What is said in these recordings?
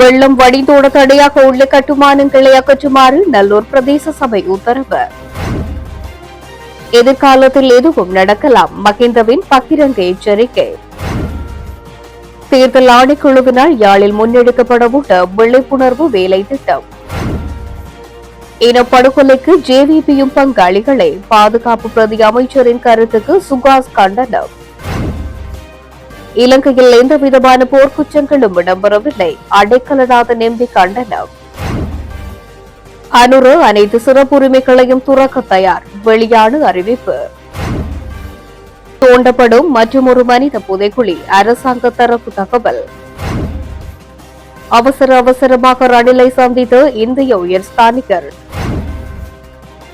வெள்ளம் வடிந்தோட தடையாக உள்ள கட்டுமானங்களை அகற்றுமாறு நல்லூர் பிரதேச சபை உத்தரவு. எதிர்காலத்தில் எதுவும் நடக்கலாம். மகிந்தவின் பகிரங்க எச்சரிக்கை. தேர்தல் ஆணைக்குழுவினால் யாழில் முன்னெடுக்கப்படவுள்ள விழிப்புணர்வு வேலை திட்டம். இனப்படுகொலைக்கு ஜேவிபியும் பங்காளிகளை பாதுகாப்பு பிரதி அமைச்சரின் கருத்துக்கு சுகாஸ் கண்டனம். இலங்கையில் எந்த விதமான போர்க்குற்றங்களும் இடம்பெறவில்லை. அடைக்கலநாதன் எம்பி கண்டனம். அனுரு அனைத்து சிறப்புரிமைகளையும் துறக்க தயார். வெளியான அறிவிப்பு. தோண்டப்படும் மற்றொரு மனித புதைக்குழி அரசாங்க தரப்பு தகவல். அவசர அவசரமாக ரணிலை சந்தித்து இந்திய உயர்ஸ்தானிகர்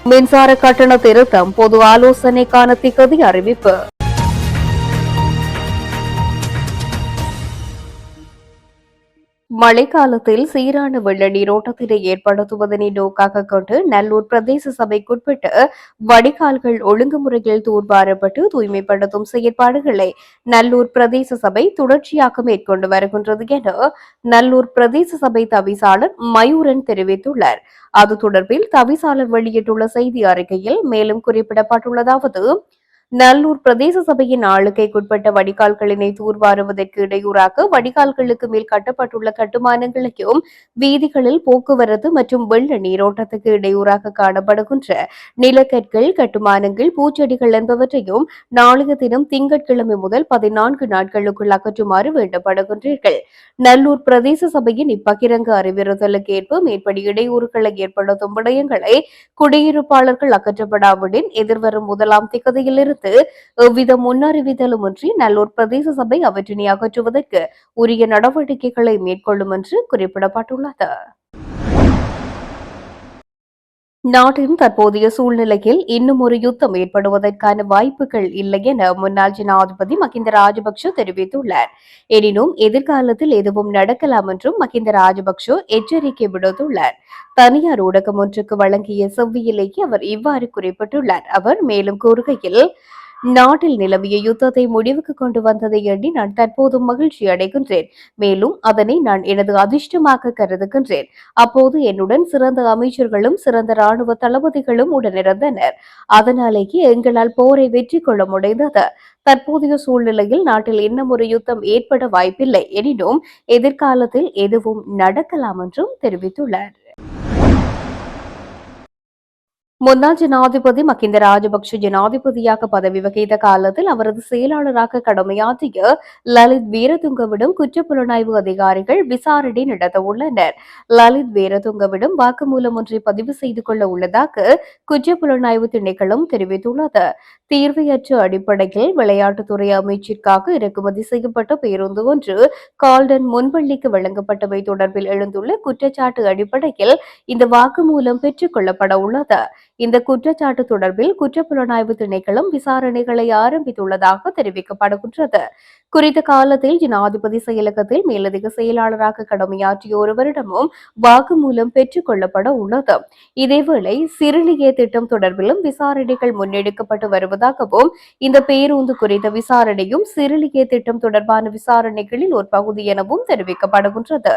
மின்சார கட்டண திருத்தம் பொது ஆலோசனைக்கான திகதி அறிவிப்பு. மழைக்காலத்தில் சீரான வெள்ள நீரோட்டத்தினை ஏற்படுத்துவதனை நோக்காக கொண்டு நல்லூர் பிரதேச சபைக்குட்பட்டு வடிகால்கள் ஒழுங்குமுறையில் தூர்வாரப்பட்டு தூய்மைப்படுத்தும் செயற்பாடுகளை நல்லூர் பிரதேச சபை தொடர்ச்சியாக மேற்கொண்டு வருகின்றது என நல்லூர் பிரதேச சபை தவிசாளர் மயூரன் தெரிவித்துள்ளார். அது தொடர்பில் தவிசாளர் வெளியிட்டுள்ள செய்தி அறிக்கையில் மேலும் குறிப்பிடப்பட்டுள்ளதாவது நல்லூர் பிரதேச சபையின் ஆளுகைக்குட்பட்ட வடிகால்களினை தூர்வாருவதற்கு இடையூறாக வடிகால்களுக்கு மேல் கட்டப்பட்டுள்ள கட்டுமானங்களையும் வீதிகளில் போக்குவரத்து மற்றும் வெள்ள நீரோட்டத்துக்கு இடையூறாக காணப்படுகின்ற நிலக்கற்கள் கட்டுமானங்கள் பூச்செடிகள் என்பவற்றையும் நாளைய தினம் திங்கட்கிழமை முதல் பதினான்கு நாட்களுக்குள் அகற்றுமாறு வேண்டப்படுகின்றீர்கள். நல்லூர் பிரதேச சபையின் இப்பகிரங்க அறிவுறுத்தலுக்கு ஏற்ப மேற்படி இடையூறுகளை ஏற்படுத்தும் விடயங்களை குடியிருப்பாளர்கள் அகற்றப்படாவிடின் எதிர்வரும் முதலாம் திகதியிலிருந்து எவ்வித முன்னறிவித்தலுமின்றி நல்லூர் பிரதேச சபை அவற்றினை அகற்றுவதற்கு உரிய நடவடிக்கைகளை மேற்கொள்ளும் என்று குறிப்பிடப்பட்டுள்ளது. நாட்டின் தற்போதைய சூழ்நிலையில் இன்னும் ஒரு யுத்தம் ஏற்படுவதற்கான வாய்ப்புகள் இல்லை என முன்னாள் ஜனாதிபதி மகிந்த ராஜபக்ஷ தெரிவித்துள்ளார். எனினும் எதிர்காலத்தில் எதுவும் நடக்கலாம் என்றும் மகிந்த ராஜபக்ஷ எச்சரிக்கை விடுத்துள்ளார். தனியார் ஊடகம் ஒன்றுக்கு வழங்கிய செவ்வியிலேயே அவர் இவ்வாறு குறிப்பிட்டுள்ளார். அவர் மேலும் கூறுகையில் நாட்டில் நிலவிய யுத்தத்தை முடிவுக்கு கொண்டு வந்ததை எண்ணி நான் தற்போதும் மகிழ்ச்சி அடைகின்றேன். மேலும் அதனை நான் எனது அதிர்ஷ்டமாக கருதுகின்றேன். அப்போது என்னுடன் சிறந்த அமைச்சர்களும் சிறந்த ராணுவ தளபதிகளும் உடனிருந்தனர். அதனாலேயே எங்களால் போரை வெற்றி கொள்ள முடிந்தது. தற்போதைய சூழ்நிலையில் நாட்டில் இன்னும் ஒரு யுத்தம் ஏற்பட வாய்ப்பில்லை. எனினும் எதிர்காலத்தில் எதுவும் நடக்கலாம் என்றும் தெரிவித்துள்ளார். முன்னாள் ஜனாதிபதி மகிந்த ராஜபக்ஷ ஜனாதிபதியாக பதவி வகித்த காலத்தில் அவரது செயலாளராக கடமையாற்றிய லலித் வீரதுங்கவிடம் குற்றப்புலனாய்வு அதிகாரிகள் விசாரணை நடத்த உள்ளனர். லலித் வீரதுங்கவிடம் வாக்குமூலம் ஒன்றை பதிவு செய்து கொள்ள உள்ளதாக குற்றப்புலனாய்வு திணைக்களம் தெரிவித்துள்ளது. தீர்வையற்ற அடிப்படையில் விளையாட்டுத்துறை அமைச்சிற்காக இறக்குமதி செய்யப்பட்ட பேருந்து ஒன்று கால்டன் முன்பள்ளிக்கு வழங்கப்பட்டவை தொடர்பில் எழுந்துள்ள குற்றச்சாட்டு அடிப்படையில் இந்த வாக்குமூலம் பெற்றுக் கொள்ளப்பட உள்ளது. இந்த குற்றச்சாட்டு தொடர்பில் குற்றப்புலனாய்வு திணைக்களம் விசாரணைகளை ஆரம்பித்துள்ளதாக தெரிவிக்கப்படுகின்றது. குறித்த காலத்தில் ஜனாதிபதி செயலகத்தில் மேலதிக செயலாளராக கடமையாற்றிய ஒருவரிடமும் வாக்குமூலம் பெற்றுக் கொள்ளப்பட உள்ளது. இதேவேளை சிறுலிய திட்டம் தொடர்பிலும் விசாரணைகள் முன்னெடுக்கப்பட்டு வருவதாகவும் இந்த பேருந்து குறித்த விசாரணையும் சிறுலிய திட்டம் தொடர்பான விசாரணைகளில் ஒரு பகுதி எனவும் தெரிவிக்கப்படுகின்றது.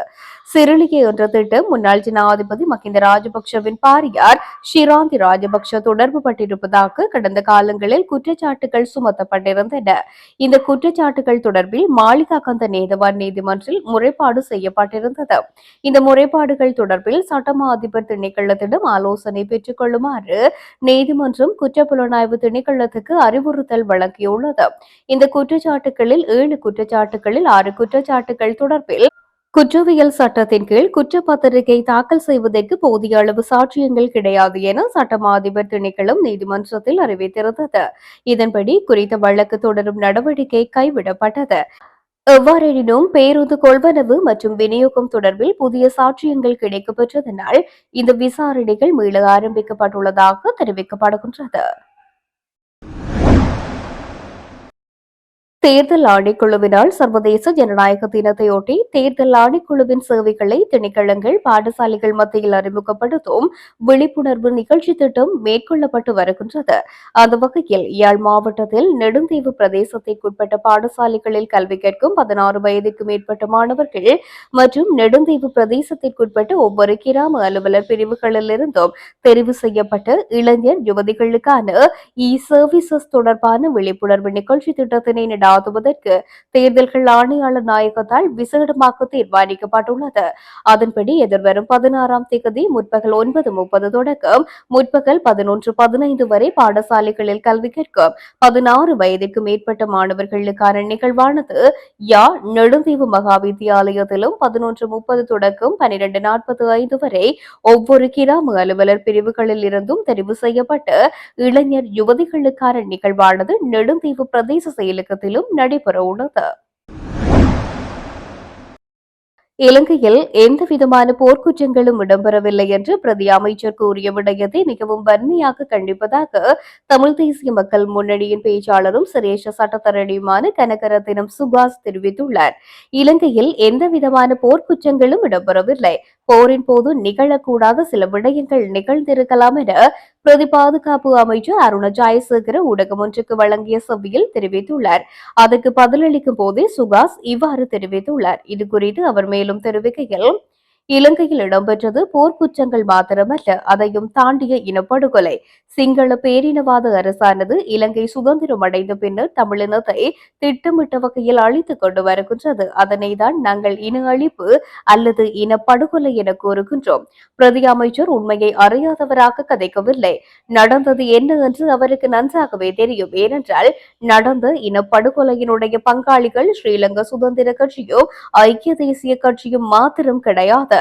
சிறுலிய என்ற திட்டம் முன்னாள் ஜனாதிபதி மகிந்த ராஜபக்சவின் பாரியார் ஷிராந்தி ராஜபக்ஷ தொடர்பு பட்டிருப்பதாக கடந்த காலங்களில் குற்றச்சாட்டுகள் சுமத்தப்பட்டிருந்தன. இந்த குற்றச்சாட்டுகள் தொடர்பில் மாளிகா கந்த நேதவான் நீதிமன்றில் முறைப்பாடு செய்யப்பட்டிருந்தது. இந்த முறைப்பாடுகள் தொடர்பில் சட்டமா அதிபர் திணைக்களத்திடம் ஆலோசனை பெற்றுக் கொள்ளுமாறு நீதிமன்றம் குற்றப்புலனாய்வு திணைக்களத்துக்கு அறிவுறுத்தல் வழங்கியுள்ளது. இந்த குற்றச்சாட்டுகளில் ஏழு குற்றச்சாட்டுகளில் ஆறு குற்றச்சாட்டுகள் தொடர்பில் குற்றவியல் சட்டத்தின் கீழ் குற்றப்பத்திரிகை தாக்கல் செய்வதற்கு போதிய அளவு சாட்சியங்கள் கிடையாது என சட்டமா அதிபர் திணைக்களம் நீதிமன்றத்தில் அறிவித்திருந்தது. இதன்படி குறித்த வழக்கு தொடரும் நடவடிக்கை கைவிடப்பட்டது. எவ்வாறெனினும் பேருந்து கொள்வனவு மற்றும் விநியோகம் தொடர்பில் புதிய சாட்சியங்கள் கிடைக்கப்பெற்றதனால் இந்த விசாரணைகள் மீள ஆரம்பிக்கப்பட்டுள்ளதாக தெரிவிக்கப்படுகின்றது. தேர்தல் ஆணைக்குழுவினால் சர்வதேச ஜனநாயக தினத்தையொட்டி தேர்தல் ஆணைக்குழுவின் சேவைகளை திணைக்களங்கள் பாடசாலைகள் மத்தியில் அறிமுகப்படுத்தும் விழிப்புணர்வு நிகழ்ச்சி திட்டம் மேற்கொள்ளப்பட்டு வருகின்றது. அந்த வகையில் யாழ் மாவட்டத்தில் நெடுந்தீவு பிரதேசத்திற்குட்பட்ட பாடசாலைகளில் கல்வி கற்கும் பதினாறு வயதுக்கு மேற்பட்ட மாணவர்கள் மற்றும் நெடுந்தீவு பிரதேசத்திற்குட்பட்ட ஒவ்வொரு கிராம அலுவலர் பிரிவுகளிலிருந்தும் தெரிவு செய்யப்பட்ட இளைஞர் யுவதிகளுக்கான இ சர்வீசஸ் தொடர்பான விழிப்புணர்வு நிகழ்ச்சி திட்டத்தினை நடாத்துவதற்கு தேர்தல்கள் ஆணையாளர் நாயகத்தால் விசேடமாக தீர்மானிக்கப்பட்டுள்ளது. அதன்படி எதிர்வரும் பதினாறாம் தேதி முற்பகல் ஒன்பது முப்பது தொடக்கம் முற்பகல் பதினொன்று பதினைந்து வரை பாடசாலைகளில் கல்வி கற்கும் பதினாறு வயதுக்கு மேற்பட்ட மாணவர்களுக்கான நிகழ்வானது யா நெடுந்தீவு மகா வித்தியாலயத்திலும் பதினொன்று முப்பது தொடக்கம் பனிரெண்டு நாற்பது ஐந்து வரை ஒவ்வொரு கிராம அலுவலர் பிரிவுகளில் இருந்தும் தெரிவு செய்யப்பட்டு இளைஞர் யுவதிகளுக்கான நிகழ்வானது நெடுந்தீவு பிரதேச செயலகத்திலும் நிகழ்ச்சியும் நடைபெறவுள்ளது. இலங்கையில் எந்தவிதமான போர்க்குற்றங்களும் இடம்பெறவில்லை என்று பிரதி அமைச்சர் கூறிய விடயத்தை மிகவும் வன்மையாக கண்டிப்பதாக தமிழ் தேசிய மக்கள் முன்னணியின் பேச்சாளரும் சிரேஷ சட்டத்தரணியுமான கனகரத்தினம் சுபாஷ் தெரிவித்துள்ளார். இலங்கையில் எந்தவிதமான போர்க்குற்றங்களும் இடம்பெறவில்லை. போரின் போது நிகழக்கூடாத சில விடயங்கள் நிகழ்ந்திருக்கலாம் என பிரதி பாதுகாப்பு அமைச்சர் அருண ஜெயசேகர ஊடகம் ஒன்றுக்கு வழங்கிய சபையில் தெரிவித்துள்ளார். அதற்கு பதிலளிக்கும் போதே சுகாஸ் இவ்வாறு தெரிவித்துள்ளார். இது குறித்து அவர் மேலும் தெரிவிக்கையில் இலங்கையில் இடம்பெற்றது போர்க்குற்றங்கள் மாத்திரமல்ல அதையும் தாண்டிய இனப்படுகொலை. சிங்கள பேரினவாத அரசானது இலங்கை சுதந்திரம் அடைந்த பின்னர் தமிழினத்தை திட்டமிட்ட வகையில் அழித்துக் கொண்டு வருகின்றது. அதனை தான் நாங்கள் இன அழிப்பு அல்லது இனப்படுகொலை என கூறுகின்றோம். பிரதி அமைச்சர் உண்மையை அறியாதவராக கதைக்கவில்லை. நடந்தது என்ன என்று அவருக்கு நன்றாகவே தெரியும். ஏனென்றால் நடந்த இனப்படுகொலையினுடைய பங்காளிகள் ஸ்ரீலங்கா சுதந்திர கட்சியும் ஐக்கிய தேசிய கட்சியும் மாத்திரம் கிடையாது.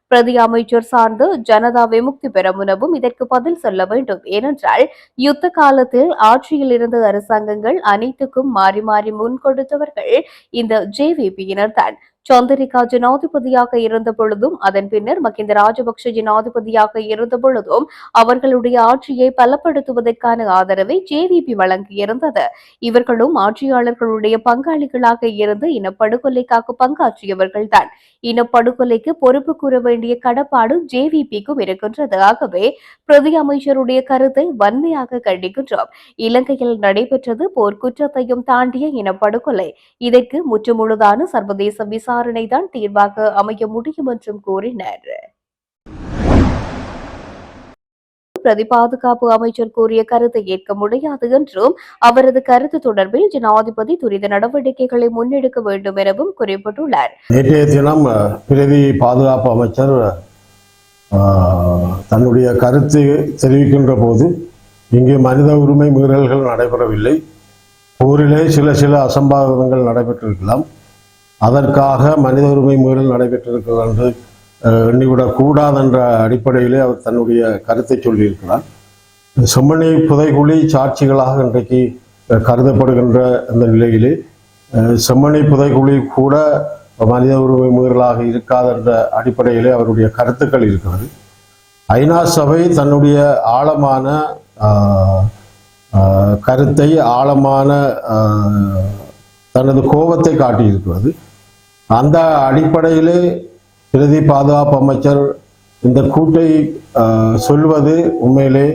பிரதி அமைச்சர் சார்ந்து ஜனதா விமுக்தி பெறமுனவும் இதற்கு பதில் சொல்ல வேண்டும். ஏனென்றால் யுத்த காலத்தில் ஆட்சியில் இருந்த அரசாங்கங்கள் அனைத்துக்கும் மாறி மாறி முன் கொடுத்தவர்கள் இந்த ஜேவிபியினர் தான். சந்திரிகா ஜனாதிபதியாக இருந்த பொழுதும் அதன் பின்னர் மகிந்த ராஜபக்ஷ ஜனாதிபதியாக இருந்த பொழுதும் அவர்களுடைய ஆட்சியை பலப்படுத்துவதற்கான ஆதரவை ஜேவிபி வழங்கியிருந்தது. இவர்களும் ஆட்சியாளர்களுடைய பங்காளிகளாக இருந்து இனப்படுகொலைக்காக பங்காற்றியவர்கள்தான் இனப்படுகொலைக்கு பொறுப்பு கூற வேண்டும் வேண்டிய கடப்பாடு ஜேவிபிக்கும் இருக்கின்றது ஆகவே பிரதி அமைச்சருடைய கருத்தை வன்மையாக கண்டிக்கின்றோம். இலங்கையில் நடைபெற்றது போர்க்குற்றத்தையும் தாண்டிய இனப்படுகொலை. இதற்கு முற்றுமுழுதான சர்வதேச விசாரணை தான் தீர்வாக அமைய முடியும் என்றும் கூறினர். பிரதி பாதுகாப்பு அமைச்சர் கூறிய கருத்தை ஏற்க முடியாது என்றும் அவரது கருத்து தொடர்பில் ஜனாதிபதி துரித நடவடிக்கைகளை முன்னெடுக்க வேண்டும் எனவும் குறிப்பிட்டுள்ளார். நேற்றைய தினம் பிரதி பாதுகாப்பு அமைச்சர் தன்னுடைய கருத்தை தெரிவிக்கின்ற போது இங்கு மனித உரிமை மீறல்கள் நடைபெறவில்லை. போரிலே சில சில அசம்பாவிதங்கள் நடைபெற்றிருக்கலாம். அதற்காக மனித உரிமை மீறல் நடைபெற்றிருக்கிறது என்று அஹ், எண்ணிவிடக் என்ற அடிப்படையிலே அவர் தன்னுடைய கருத்தை சொல்லியிருக்கிறார். செம்மணி புதைகுழி சாட்சிகளாக இன்றைக்கு கருதப்படுகின்ற அந்த நிலையிலே செம்மணி புதைகுழி கூட மனித உரிமை மீறலாக இருக்காது என்ற அடிப்படையிலே அவருடைய கருத்துக்கள் இருக்கிறது. ஐநா சபை தன்னுடைய ஆழமான கருத்தை ஆழமான தனது கோபத்தை காட்டியிருக்கிறது. அந்த அடிப்படையிலே பிரதி பாதுகாப்பு அமைச்சர் இந்த கூட்டை சொல்வது உண்மையிலே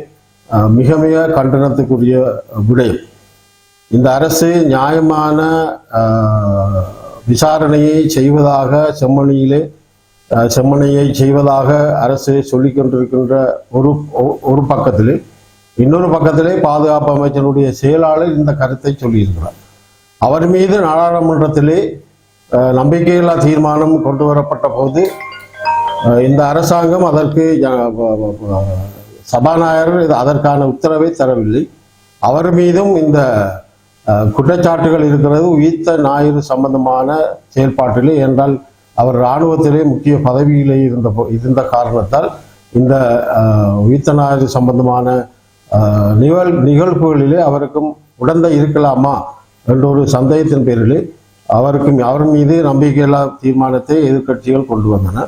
மிக மிக கண்டனத்துக்குரிய விடயம். இந்த அரசு நியாயமான விசாரணையை செய்வதாக செம்மணியிலே செம்மணியை செய்வதாக அரசு சொல்லிக் கொண்டிருக்கின்ற ஒரு ஒ- ஒரு பக்கத்தில் இன்னொரு பக்கத்திலே பாதுகாப்பு அமைச்சருடைய செயலாளர் இந்த கருத்தை சொல்லியிருக்கிறார். அவர் மீது நாடாளுமன்றத்திலே நம்பிக்கையில்லா தீர்மானம் கொண்டு வரப்பட்ட போது இந்த அரசாங்கம் அதற்கு சபாநாயகர் இது அதற்கான உத்தரவை தரவில்லை. அவர் மீதும் இந்த குற்றச்சாட்டுகள் இருக்கிறது உயிர்த்த ஞாயிறு சம்பந்தமான செயல்பாட்டிலே என்றால் அவர் இராணுவத்திலே முக்கிய பதவியிலே இருந்த போ- இருந்த காரணத்தால் இந்த உயிர்த்த ஞாயிறு சம்பந்தமான நிகழ் நிகழ்வுகளிலே அவருக்கும் உடந்தை இருக்கலாமா என்ற ஒரு சந்தேகத்தின் பேரிலே அவருக்கும் அவர் மீது நம்பிக்கையில்லா தீர்மானத்தை எதிர்க்கட்சிகள் கொண்டு வந்தன.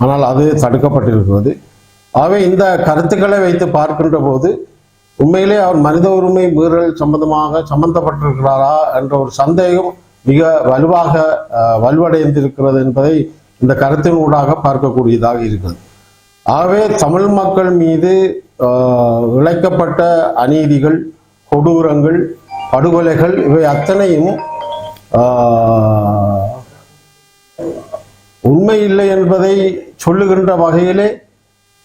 ஆனால் அது தடுக்கப்பட்டிருக்கிறது. ஆகவே இந்த கருத்துக்களை வைத்து பார்க்கின்ற போது உண்மையிலே அவர் மனித உரிமை மீறல் சம்பந்தமாக சம்பந்தப்பட்டிருக்கிறாரா என்ற ஒரு சந்தேகம் மிக வலுவாக வலுவடைந்திருக்கிறது என்பதை இந்த கருத்தின் ஊடாக பார்க்கக்கூடியதாக இருக்கிறது. ஆகவே தமிழ் மக்கள் மீது இழைக்கப்பட்ட அநீதிகள் கொடூரங்கள் படுகொலைகள் இவை அத்தனையும் உண்மை இல்லை என்பதை சொல்லுகின்ற வகையிலே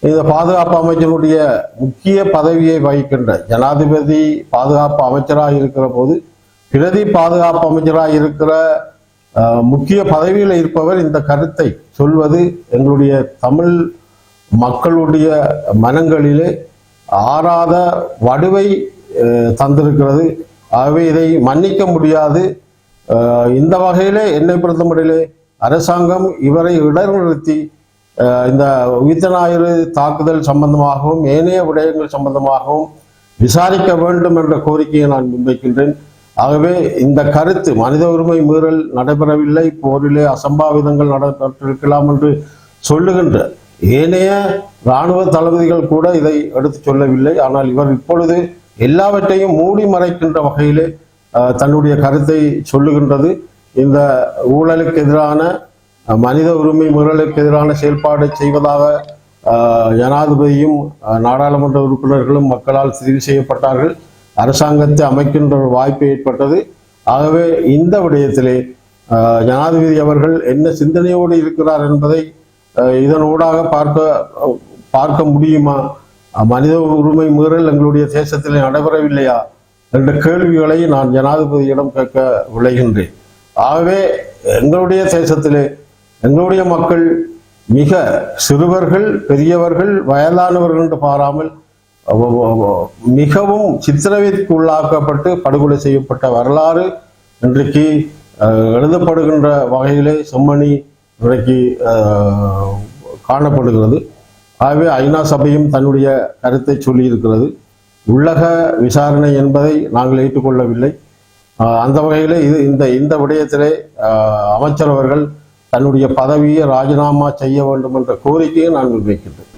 இந்த பாதுகாப்பு அமைச்சருடைய முக்கிய பதவியை வகிக்கின்ற ஜனாதிபதி பாதுகாப்பு அமைச்சராக இருக்கிற போது பிரதி பாதுகாப்பு அமைச்சராக இருக்கிற முக்கிய பதவியில் இருப்பவர் இந்த கருத்தை சொல்வது எங்களுடைய தமிழ் மக்களுடைய மனங்களிலே ஆறாத வடுவை தந்திருக்கிறது. ஆகவே இதை மன்னிக்க முடியாது. இந்த வகையிலே என்னை பொறுத்தமட்டிலே அரசாங்கம் இவரை இடைநிறுத்தி இந்த உயிர்த்த ஞாயிறு தாக்குதல் சம்பந்தமாகவும் ஏனைய விடயங்கள் சம்பந்தமாகவும் விசாரிக்க வேண்டும் என்ற கோரிக்கையை நான் முன்வைக்கின்றேன். ஆகவே இந்த கருத்து மனித உரிமை மீறல் நடைபெறவில்லை போரிலே அசம்பாவிதங்கள் நடைபெற்றிருக்கலாம் என்று சொல்லுகின்ற ஏனைய இராணுவ தளபதிகள் கூட இதை எடுத்து சொல்லவில்லை. ஆனால் இவர் இப்பொழுது எல்லாவற்றையும் மூடி மறைக்கின்ற வகையிலே தன்னுடைய கருத்தை சொல்லுகின்றது. இந்த ஊழலுக்கு எதிரான மனித உரிமை மீறலுக்கு எதிரான செயல்பாடு செய்வதாக ஜனாதிபதியும் நாடாளுமன்ற உறுப்பினர்களும் மக்களால் தெரிவு செய்யப்பட்டார்கள். அரசாங்கத்தை அமைக்கின்ற ஒரு வாய்ப்பு ஏற்பட்டது. ஆகவே இந்த விடயத்திலே ஜனாதிபதி அவர்கள் என்ன சிந்தனையோடு இருக்கிறார் என்பதை இதனூடாக பார்க்க பார்க்க முடியுமா? மனித உரிமை மீறல் எங்களுடைய தேசத்தில் நடைபெறவில்லையா? என்ற கேள்விகளை நான் ஜனாதிபதியிடம் கேட்க விளைகின்றேன் ஆகவே எங்களுடைய தேசத்திலே எங்களுடைய மக்கள் மிக சிறுவர்கள் பெரியவர்கள் வயதானவர்கள் என்று பாராமல் மிகவும் சித்திரவிற்கு உள்ளாக்கப்பட்டு படுகொலை செய்யப்பட்ட வரலாறு இன்றைக்கு எழுதப்படுகின்ற வகையிலே செம்மணி இன்றைக்கு காணப்படுகிறது. ஆகவே ஐநா சபையும் தன்னுடைய கருத்தை சொல்லியிருக்கிறது. உள்ளக விசாரணை என்பதை நாங்கள் ஏற்றுக்கொள்ளவில்லை. அந்த வகையில் இது இந்த இந்த விடயத்திலே அமைச்சர் அவர்கள் தன்னுடைய பதவியை ராஜினாமா செய்ய வேண்டும் என்ற கோரிக்கையை நாங்கள் வைக்கின்றோம்.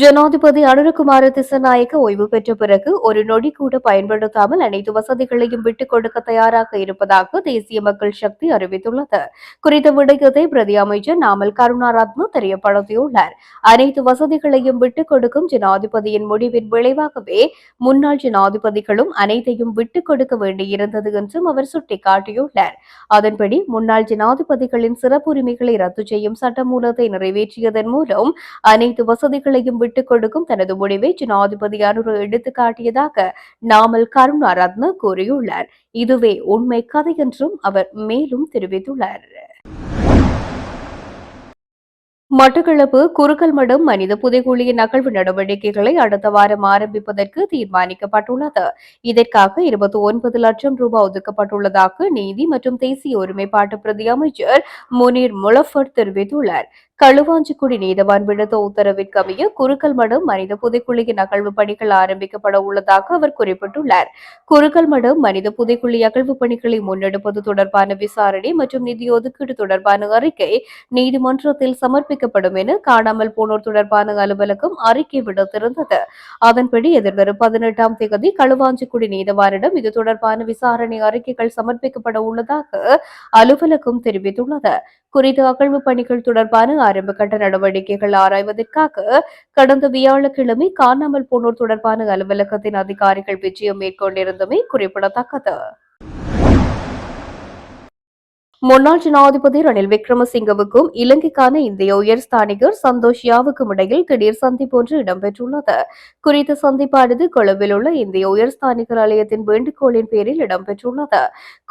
ஜனாதிபதி அனுரகுமார திசநாயக்க ஓய்வு பெற்ற பிறகு ஒரு நொடி கூட பயன்படுத்தாமல் அனைத்து வசதிகளையும் விட்டுக் கொடுக்க தயாராக இருப்பதாக தேசிய மக்கள் சக்தி அறிவித்துள்ளது. குறித்த விடயத்தை பிரதி அமைச்சர் நாமல் கருணாரத்ன தெரியப்படுத்தியுள்ளார். அனைத்து வசதிகளையும் விட்டுக் கொடுக்கும் ஜனாதிபதியின் முடிவின் விளைவாகவே முன்னாள் ஜனாதிபதிகளும் அனைத்தையும் விட்டுக் கொடுக்க வேண்டியிருந்தது என்றும் அவர் சுட்டிக்காட்டியுள்ளார். அதன்படி முன்னாள் ஜனாதிபதிகளின் சிறப்புரிமைகளை ரத்து செய்யும் சட்டமூலத்தை நிறைவேற்றியதன் மூலம் அனைத்து வசதிகளையும் விட்டுக் கொடுக்கும் தனது முடிவை ஜனாதிபதி அனுரு எடுத்து காட்டியதாக நாமல் கருணாரத்ன கூறியுள்ளார். இதுவே உண்மை கதை என்றும் அவர் மேலும் தெரிவித்துள்ளார். மட்டக்களப்பு குறுக்கல்மடம் மனித புதைகுழியின் அகழ்வு நடவடிக்கைகளை அடுத்த வாரம் ஆரம்பிப்பதற்கு தீர்மானிக்கப்பட்டுள்ளது. இதற்காக இருபத்தி ஒன்பது லட்சம் ரூபாய் ஒதுக்கப்பட்டுள்ளதாக நீதி மற்றும் தேசிய ஒருமைப்பாட்டு பிரதி அமைச்சர் முனீர் முலஃபர் தெரிவித்துள்ளார். களுவாஞ்சிக்குடி நீதவான் விடுத்த உத்தரவிற்கமைய குறுக்கல் மடம் மனித புதைக்குழியின் அகழ்வு பணிகள் ஆரம்பிக்கப்பட உள்ளதாக அவர் குறிப்பிட்டுள்ளார். குறுக்கல் மடம் மனித புதைக்குழி அகழ்வு பணிகளை முன்னெடுப்பது தொடர்பான விசாரணை மற்றும் நிதி ஒதுக்கீடு தொடர்பான அறிக்கை நீதிமன்றத்தில் சமர்ப்பிக்கப்படும் என காணாமல் போனோர் தொடர்பான அலுவலகம் அறிக்கை விடுத்திருந்தது. அதன்படி எதிர்வரும் பதினெட்டாம் தேதி களுவாஞ்சிக்குடி நீதவானிடம் இது தொடர்பான விசாரணை அறிக்கைகள் சமர்ப்பிக்கப்பட உள்ளதாக அலுவலகம் தெரிவித்துள்ளது. குறித்த அகழ்வு பணிகள் தொடர்பான ஆரம்ப கட்ட நடவடிக்கைகள் ஆராய்வதற்காக கடந்த வியாழக்கிழமை காணாமல் போனோர் தொடர்பான அலுவலகத்தின் அதிகாரிகள் விஜயம் மேற்கொண்டிருந்தமை குறிப்பிடத்தக்கது. முன்னாள் ஜனாதிபதி ரணில் விக்ரமசிங்கவுக்கும் இலங்கைக்கான இந்திய உயர்ஸ்தானிகர் சந்தோஷ் யாவுக்கும் இடையில் திடீர் சந்திப்பு ஒன்று இடம்பெற்றுள்ளது. குறித்த சந்திப்பானது கொழும்பில் உள்ள இந்திய உயர்ஸ்தானிகர் ஆலயத்தின் வேண்டுகோளின் பேரில் இடம்பெற்றுள்ளது.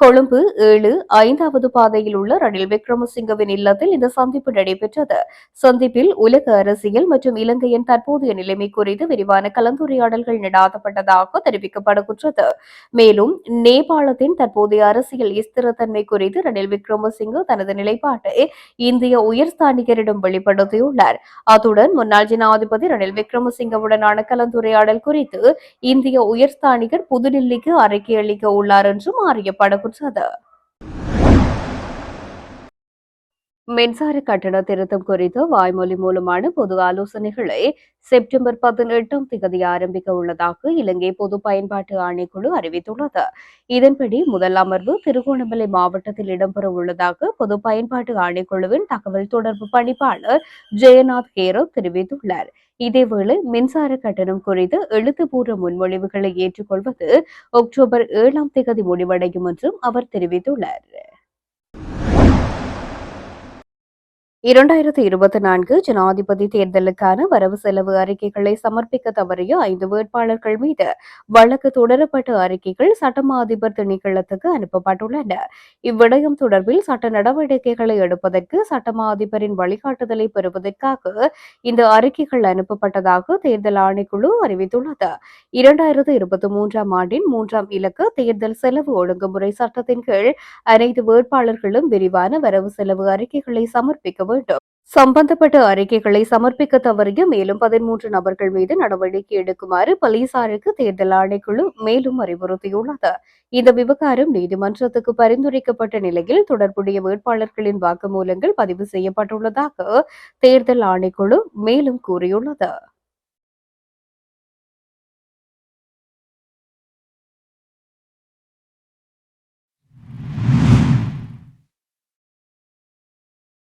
கொழும்பு ஏழு ஐந்தாவது பாதையில் உள்ள ரணில் விக்ரமசிங்கவின் இல்லத்தில் இந்த சந்திப்பு நடைபெற்றது. சந்திப்பில் உலக அரசியல் மற்றும் இலங்கையின் தற்போதைய நிலைமை குறித்து விரிவான கலந்துரையாடல்கள் நடாத்தப்பட்டதாக தெரிவிக்கப்படுகின்றது மேலும் நேபாளத்தின் தற்போதைய அரசியல் ஸ்திரத்தன்மை குறித்து ரணில் விக்ரமசிங்க தனது நிலைப்பாட்டை இந்திய உயர்ஸ்தானிகரிடம் வெளிப்படுத்தியுள்ளார். அத்துடன் முன்னாள் ஜனாதிபதி ரணில் விக்ரமசிங்கவுடனான கலந்துரையாடல் குறித்து இந்திய உயர்ஸ்தானிகர் புதுடில்லிக்கு அறிக்கை அளிக்க உள்ளார் என்றும் அறியப்படுகின்றது மின்சார கட்டண திருத்தம் குறித்து வாய்மொழி மூலமான பொது ஆலோசனைகளை செப்டம்பர் பதினெட்டாம் தேதி ஆரம்பிக்க உள்ளதாக இலங்கை பொது பயன்பாட்டு ஆணைக்குழு அறிவித்துள்ளது. இதன்படி முதல் அமர்வு திருகோணமலை மாவட்டத்தில் இடம்பெற உள்ளதாக பொது பயன்பாட்டு ஆணைக்குழுவின் தகவல் தொடர்பு பணிப்பாளர் ஜெயநாத் கேரோ தெரிவித்துள்ளார். இதேவேளை மின்சார கட்டணம் குறித்து எழுத்துப்பூர்வ முன்மொழிவுகளை ஏற்றுக்கொள்வது அக்டோபர் ஏழாம் தேதி முடிவடையும் என்றும் அவர் தெரிவித்துள்ளார். இரண்டாயிரத்தி இருபத்தி நான்கு ஜனாதிபதி தேர்தலுக்கான வரவு செலவு அறிக்கைகளை சமர்ப்பிக்க தவறிய ஐந்து வேட்பாளர்கள் மீது வழக்கு தொடரப்பட்ட அறிக்கைகள் சட்டமா அதிபர் திணைக்களத்துக்கு அனுப்பப்பட்டுள்ளன. இவ்விடயம் தொடர்பில் சட்ட நடவடிக்கைகளை எடுப்பதற்கு சட்டமா அதிபரின் வழிகாட்டுதலை பெறுவதற்காக இந்த அறிக்கைகள் அனுப்பப்பட்டதாக தேர்தல் ஆணைக்குழு அறிவித்துள்ளது. இரண்டாயிரத்து இருபத்தி மூன்றாம் ஆண்டின் மூன்றாம் இலக்கு தேர்தல் செலவு ஒழுங்குமுறை சட்டத்தின் கீழ் அனைத்து வேட்பாளர்களும் விரிவான வரவு செலவு அறிக்கைகளை சமர்ப்பிக்க வேண்டும். சம்பந்தப்பட்ட அறிக்கைகளை சமர்ப்பிக்க தவறிய மேலும் பதிமூன்று நபர்கள் மீது நடவடிக்கை எடுக்குமாறு போலீசாருக்கு தேர்தல் ஆணைக்குழு மேலும் அறிவுறுத்தியுள்ளது. இந்த விவகாரம் நீதிமன்றத்துக்கு பரிந்துரைக்கப்பட்ட நிலையில் தொடர்புடைய வேட்பாளர்களின் வாக்குமூலங்கள் பதிவு செய்யப்பட்டுள்ளதாக தேர்தல் ஆணைக்குழு மேலும் கூறியுள்ளது.